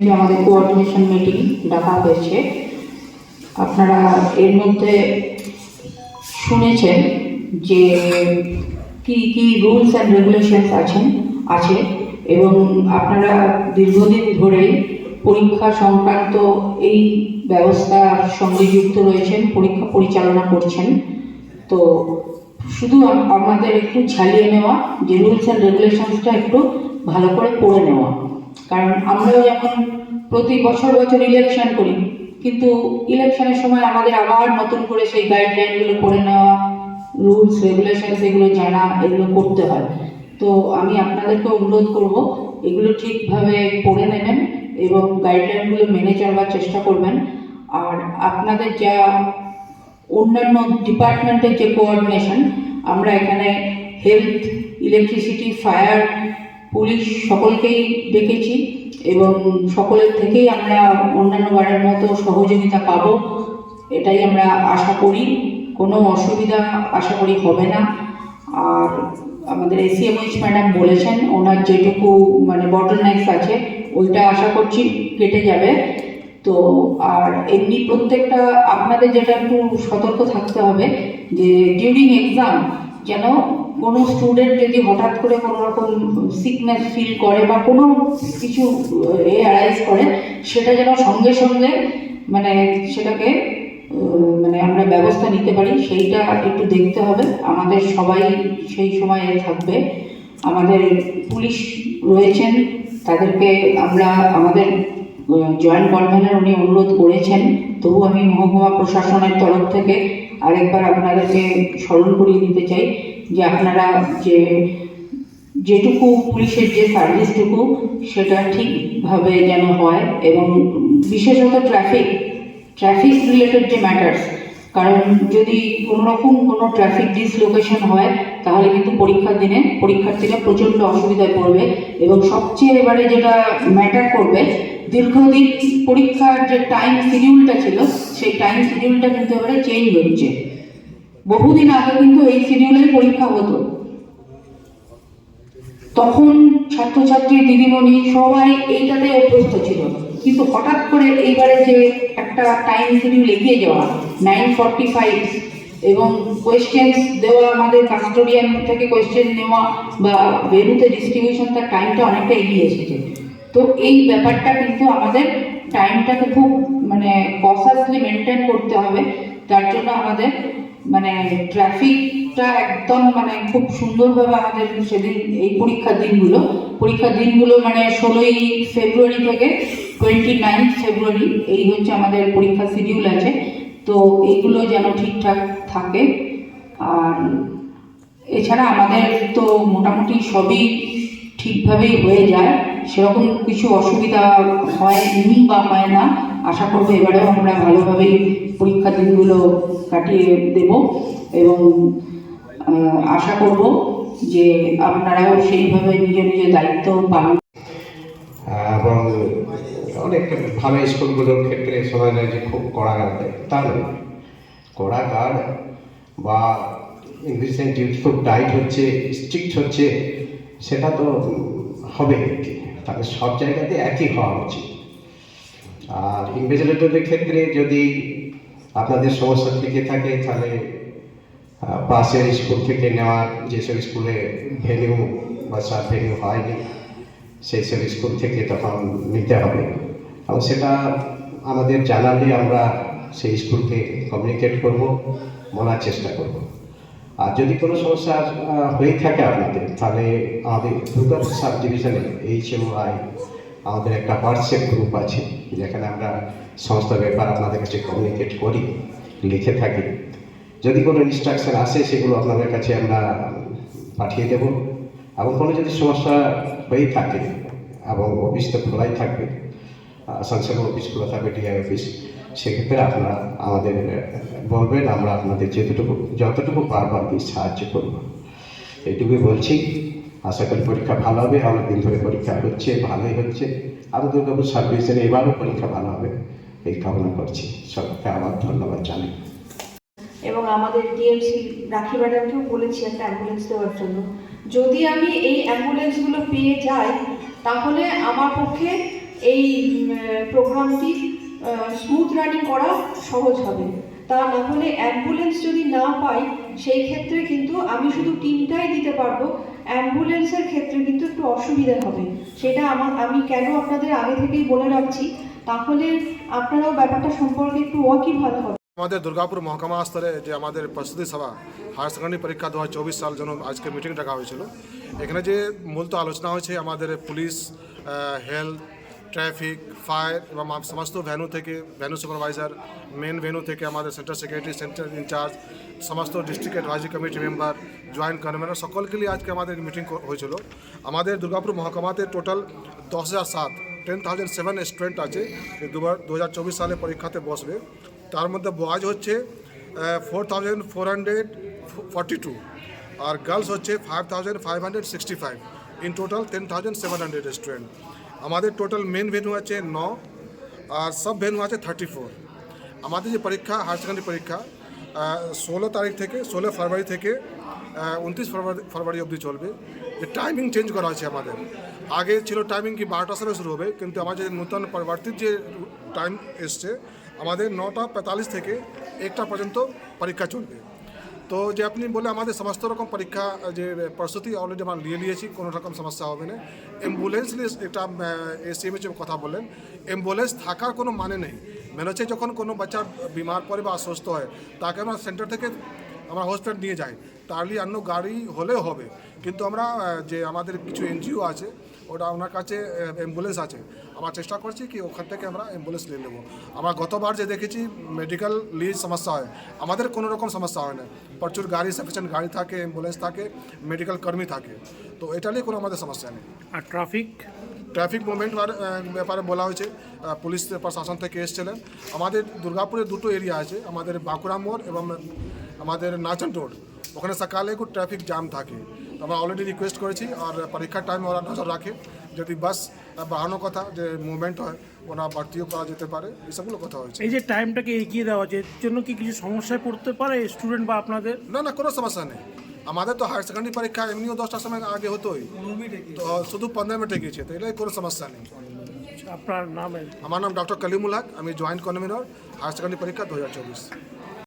আমাদের coordination meeting ডাকা হয়েছে। আপনারা এর মধ্যে শুনেছেন যে কি কি রুলস অ্যান্ড রেগুলেশনস আছেন আছে, এবং আপনারা দীর্ঘদিন ধরেই পরীক্ষা সংক্রান্ত এই ব্যবস্থার সঙ্গে যুক্ত রয়েছেন, পরীক্ষা পরিচালনা করছেন। তো শুধু আমাদের একটু ঝালিয়ে নেওয়া, যে রুলস অ্যান্ড রেগুলেশনসটা একটু ভালো করে পড়ে নেওয়া। কারণ আমরাও যেমন প্রতি বছর বছর ইলেকশন করি, কিন্তু ইলেকশনের সময় আমাদের আবার নতুন করে সেই গাইডলাইনগুলো করে নেওয়া রুলস রেগুলেশনস এগুলো জানা, এগুলো করতে হয়। তো আমি আপনাদেরকে অনুরোধ করব, এগুলো ঠিকভাবে পড়ে নেবেন এবং গাইডলাইনগুলো মেনে চলবার চেষ্টা করবেন। আর আপনাদের যা অন্যান্য ডিপার্টমেন্টের যে কোঅর্ডিনেশন আমরা এখানে হেলথ ইলেকট্রিসিটি ফায়ার পুলিশ সকলকেই ডেকেছি এবং সকলের থেকেই আমরা অন্যান্য বারের মতো সহযোগিতা পাব, এটাই আমরা আশা করি। কোনো অসুবিধা আশা করি হবে না। আর আমাদের এসিএমএইচ ম্যাডাম বলেছেন, ওনার যেটুকু মানে বটলনেক্স আছে ওইটা আশা করছি কেটে যাবে। তো আর এমনি প্রত্যেকটা, আপনাদের যেটা একটু সতর্ক থাকতে হবে যে ডিউরিং এক্সাম যেন কোনো স্টুডেন্ট যদি হঠাৎ করে কোনো রকম সিকনেস ফিল করে বা কোনো কিছু এ অ্যারাইজ করে, সেটা যেন সঙ্গে সঙ্গে মানে সেটাকে মানে আমরা ব্যবস্থা নিতে পারি, সেইটা একটু দেখতে হবে। আমাদের সবাই সেই সময়ে থাকবে। আমাদের পুলিশ রয়েছেন, তাদেরকে আমরা, আমাদের জয়েন্ট কনভেনার উনি অনুরোধ করেছেন। তবু আমি মহকুমা প্রশাসনের তরফ থেকে আরেকবার আপনাদেরকে স্মরণ করিয়ে দিতে চাই। যে আপনারা যে যেটুকু পুলিশের যে সার্ভিসটুকু, সেটা ঠিকভাবে যেন হয় এবং বিশেষত ট্রাফিক ট্রাফিক রিলেটেড যে ম্যাটার্স, কারণ যদি কোনোরকম কোনো ট্রাফিক ডিসলোকেশন হয়, তাহলে কিন্তু পরীক্ষার দিনে পরীক্ষার্থীরা প্রচণ্ড অসুবিধায় পড়বে এবং সবচেয়ে এবারে যেটা ম্যাটার করবে, দীর্ঘদিন পরীক্ষার যে টাইম শিডিউলটা ছিল, সেই টাইম শিডিউলটা কিন্তু এবারে চেঞ্জ হচ্ছে। বহুদিন আগে কিন্তু এই শিডিউলেই পরীক্ষা হতো। তখন ছাত্রছাত্রী, দিদিমণি সবাই এইটাতে অভ্যস্ত ছিল। কিন্তু হঠাৎ করে এইবারে যে একটা টাইম শিডিউল এগিয়ে যাওয়া নাইন ফর্টি ফাইভ এবং কোয়েশ্চেন্স দেওয়া, আমাদের কাস্টোডিয়ান থেকে কোয়েশ্চেন নেওয়া বা ভেনুতে ডিস্ট্রিবিউশন তার টাইমটা অনেকটা এগিয়ে এসেছে। তো এই ব্যাপারটা কিন্তু আমাদের টাইমটাকে খুব মানে কসাসলি মেনটেন করতে হবে। তার জন্য আমাদের মানে ট্রাফিকটা একদম মানে খুব সুন্দরভাবে আমাদের সেদিন এই পরীক্ষার দিনগুলো পরীক্ষার দিনগুলো মানে ষোলোই ফেব্রুয়ারি থেকে টোয়েন্টি নাইন ফেব্রুয়ারি এই হচ্ছে আমাদের পরীক্ষা শিডিউল আছে। তো এইগুলো যেন ঠিকঠাক থাকে। আর এছাড়া আমাদের তো মোটামুটি সবই ঠিকভাবেই হয়ে যায়। সেরকম কিছু অসুবিধা হয়নি বা হয় না। আশা করব এবারেও আমরা ভালোভাবেই পরীক্ষা দিনগুলো কাটিয়ে দেব এবং আশা করব যে আপনারাও সেইভাবে নিজ নিজ দায়িত্ব পালন এবং অনেক ভালো স্কুলগুলোর ক্ষেত্রে শোনা যায় যে খুব কড়া গার্ড তা নয়। কড়া গার্ড বা ইংলিশ খুব টাইট হচ্ছে স্ট্রিক্ট হচ্ছে, সেটা তো হবে তাহলে সব জায়গাতে একই হওয়া উচিত। আর ইনভিজিলেটরদের ক্ষেত্রে যদি আপনাদের সমস্যা থেকে থাকে, তাহলে পাশের স্কুল থেকে নেওয়ার যেসব স্কুলে ভেনিউ বা সাব ভেনিউ হয়নি সেই সব স্কুল থেকে তখন নিতে হবে। এবং সেটা আমাদের জানালে আমরা সেই স্কুলকে কমিউনিকেট করব, বলার চেষ্টা করব। আর যদি কোনো সমস্যা হয়ে থাকে আপনাদের, তাহলে আমাদের দুর্গাপুর সাব ডিভিশনে এইচ এম আই আমাদের একটা হোয়াটসঅ্যাপ গ্রুপ আছে, যেখানে আমরা সমস্ত ব্যাপার আপনাদের কাছে কমিউনিকেট করি, লিখে থাকি। যদি কোনো ইনস্ট্রাকশন আসে, সেগুলো আপনাদের কাছে আমরা পাঠিয়ে দেব। এবং কোনো যদি সমস্যা হয়েই থাকে, এবং অফিস তো খোলাই থাকবে আসানসোল অফিস খোলা থাকবে ডিআই অফিস সেক্ষেত্রে আপনারা আমাদের বলবেন, আমরা আপনাদের যতটুকু যতটুকু পারব আর কি সাহায্য করব। এইটুকুই বলছি। আশা করি পরীক্ষা ভালো হবে অনেক দিন ধরে পরীক্ষা হচ্ছে, ভালোই হচ্ছে। আমি দুর্গাপুর ডিভিশনে এবারও পরীক্ষা ভালো হবে, এই কামনা করছি। সবাইকে আবার ধন্যবাদ জানাই। এবং আমাদের ডিএমসি রাখি ম্যাডামকেও বলেছি একটা অ্যাম্বুলেন্স দেওয়ার জন্য। যদি আমি এই অ্যাম্বুলেন্সগুলো পেয়ে যাই, তাহলে আমার পক্ষে এই প্রোগ্রামটি স্মুথ রানিং করা সহজ হবে। তা না হলে অ্যাম্বুলেন্স যদি না পাই, সেই ক্ষেত্রে কিন্তু আমি শুধু টিমটাই দিতে পারব। অ্যাম্বুলেন্সের ক্ষেত্রে কিন্তু একটু অসুবিধা হবে। সেটা আমার আমি কেন আপনাদের আগে থেকেই বলে রাখছি। তাহলে আপনারাও ব্যাপারটা সম্পর্কে একটু ওয়াকিবহাল হবে আমাদের দুর্গাপুর মহকুমা স্তরে যে আমাদের প্রস্তুতি সভা, হায়ার সেকেন্ডারি পরীক্ষা দু সাল জন্য আজকে মিটিং ডাকা হয়েছিল। এখানে যে মূলত আলোচনা হয়েছে আমাদের পুলিশ হেলথ ট্রাফিক ফায়ার এবং সমস্ত ভ্যানু থেকে ভ্যানু সুপারভাইজার মেন ভ্যানু থেকে আমাদের সেন্টার সেক্রেটারি সেন্টার ইনচার্জ সমস্ত district advisory committee member joint convener সকলকে নিয়ে আজকে আমাদের মিটিং হয়েছিল। আমাদের দুর্গাপুর মহকুমাতে টোটাল দশ হাজার সাত টেন থাউজেন্ড সেভেন স্টুডেন্ট আছে দুবার দু হাজার চব্বিশ সালে পরীক্ষাতে বসবে। তার মধ্যে বয়েজ হচ্ছে four thousand four hundred forty two আর গার্লস হচ্ছে five thousand five hundred sixty five in total ten thousand seven hundred student আমাদের টোটাল মেন ভেনু আছে ন, আর সব ভেনু আছে থার্টি ফোর আমাদের যে পরীক্ষা হায়ার সেকেন্ডারি পরীক্ষা ষোলো তারিখ থেকে, ষোলো ফেব্রুয়ারি থেকে উনত্রিশ ফেব্রুয়ারি ফেব্রুয়ারি অবধি চলবে। যে টাইমিং চেঞ্জ করা হয়েছে আমাদের। আগে ছিল টাইমিং কি বারোটার সময় শুরু হবে, কিন্তু আমাদের নতুন পরিবর্তিত যে টাইম এসছে, আমাদের নটা পঁয়তাল্লিশ থেকে একটা পর্যন্ত পরীক্ষা চলবে। তো যে আপনি বলে আমাদের সমস্ত রকম পরীক্ষা, যে প্রস্তুতি অলরেডি আমরা নিয়ে নিয়েছি, কোনো রকম সমস্যা হবে না। অ্যাম্বুলেন্স নিয়ে এটা এসিএমএ যে কথা বললেন অ্যাম্বুলেন্স থাকার কোনো মানে নেই। মেনে হচ্ছে যখন কোনো বাচ্চা বিমার পড়ে বা অসুস্থ হয়, তাকে আমরা সেন্টার থেকে আমরা হসপিটাল নিয়ে যাই। তাহলে অন্য গাড়ি হলেও হবে। কিন্তু আমরা যে আমাদের কিছু এনজিও আছে ওটা ওনার কাছে অ্যাম্বুলেন্স আছে। আমরা চেষ্টা করছি কি ওখান থেকে আমরা অ্যাম্বুলেন্স নিয়ে নেব। আমরা গতবার যে দেখেছি মেডিকেল লিজ সমস্যা হয় আমাদের কোনো রকম সমস্যা হয় না। প্রচুর গাড়ি সাফিসিয়েন্ট গাড়ি থাকে অ্যাম্বুলেন্স থাকে মেডিকেল কর্মী থাকে। তো এটা নিয়ে কোনো আমাদের সমস্যা নেই। আর ট্রাফিক ট্রাফিক মুভমেন্ট ব্যাপারে বলা হয়েছে। পুলিশ প্রশাসন থেকে এসেছিলেন। আমাদের দুর্গাপুরে দুটো এরিয়া আছে আমাদের বাঁকুড়া মোড় এবং আমাদের নাচন রোড। ওখানে সকালে একটু ট্রাফিক জ্যাম থাকে। আমরা অলরেডি রিকোয়েস্ট করেছি আর পরীক্ষার টাইম ওরা নজর রাখে। যদি বাস বাড়ানোর কথা যে মুভমেন্ট হয় ওরা বাড়তিও করা যেতে পারে। এসবগুলো কথা হয়েছে। এই যে টাইমটাকে এগিয়ে দেওয়া হচ্ছে এর জন্য কি কিছু সমস্যায় পড়তে পারে স্টুডেন্ট বা আপনাদের? না না কোনো সমস্যা নেই। আমাদের তো হায়ার সেকেন্ডারি পরীক্ষা এমনিও দশটার সময় আগে হতোই। তো শুধু পনেরো মিনিটে গিয়েছে তো এটাই কোনো সমস্যা নেই। আপনার নাম? আমার নাম ডক্টর কলিমুল হক আমি জয়েন্ট কনভেনর হায়ার সেকেন্ডারি পরীক্ষা দু হাজার চব্বিশ।